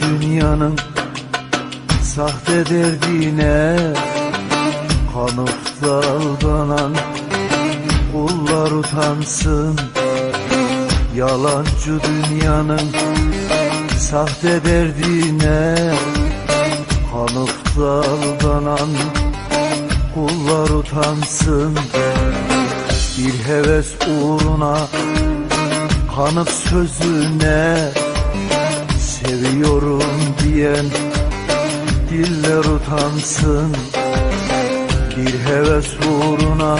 dünyanın Sahte derdine Kanıp da Kullar utansın. Yalancı dünyanın Sahte derdine Kanıp da Kullar utansın. Bir heves uğruna Kanıp sözüne Seviyorum diyen Diller utansın. Bir heves uğruna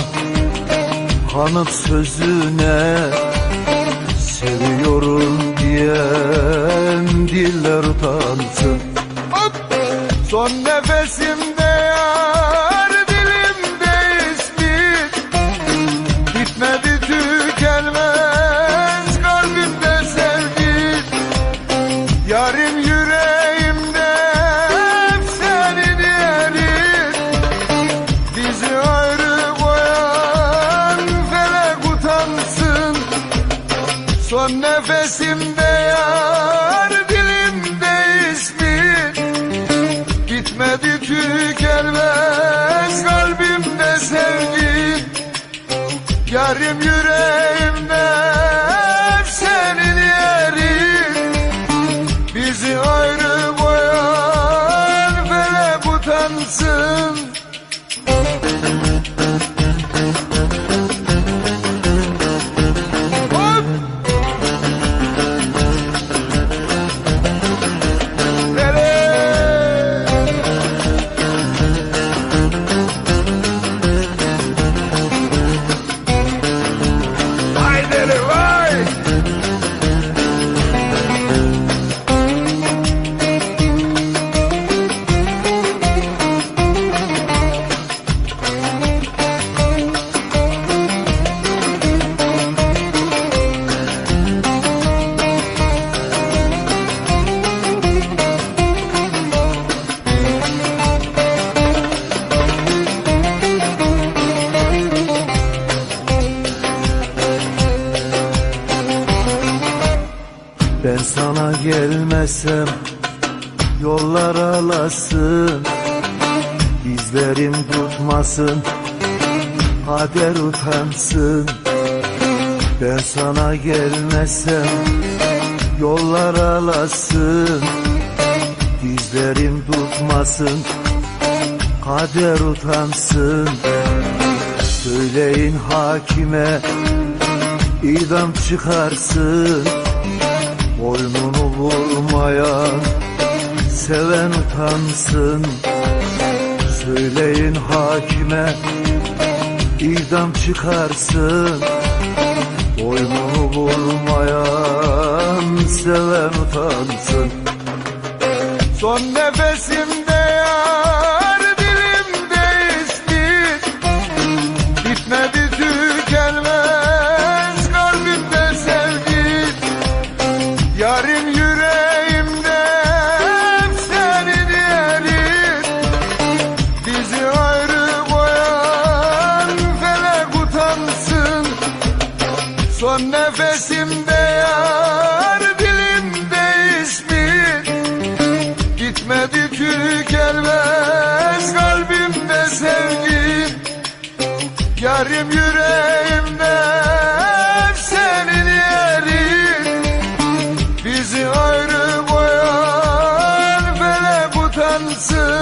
Kanıp sözüne Seviyorum diyen Diller utansın. Son nefesimde Son nefesimde yar dilimde ismin Bitmedi tükenmez kalbimde sevgin Yarim yüreğimde Sana gelmesem yollar alasın Dizlerim tutmasın kader utansın. Ben sana gelmesem yollar alasın Dizlerim tutmasın kader utansın. Söyleyin hakime idam çıkarsın Boynunu vurmaya seven utansın. Söyleyin hakime idam çıkarsın. Boynunu vurmayan seven utansın. Son nefesimde yar Son nefesimde yar dilimde ismi. Gitmedi tükenmez kalbimde sevgin Yarim yüreğimde senin yerin. Bizi ayrı boyan felek utansın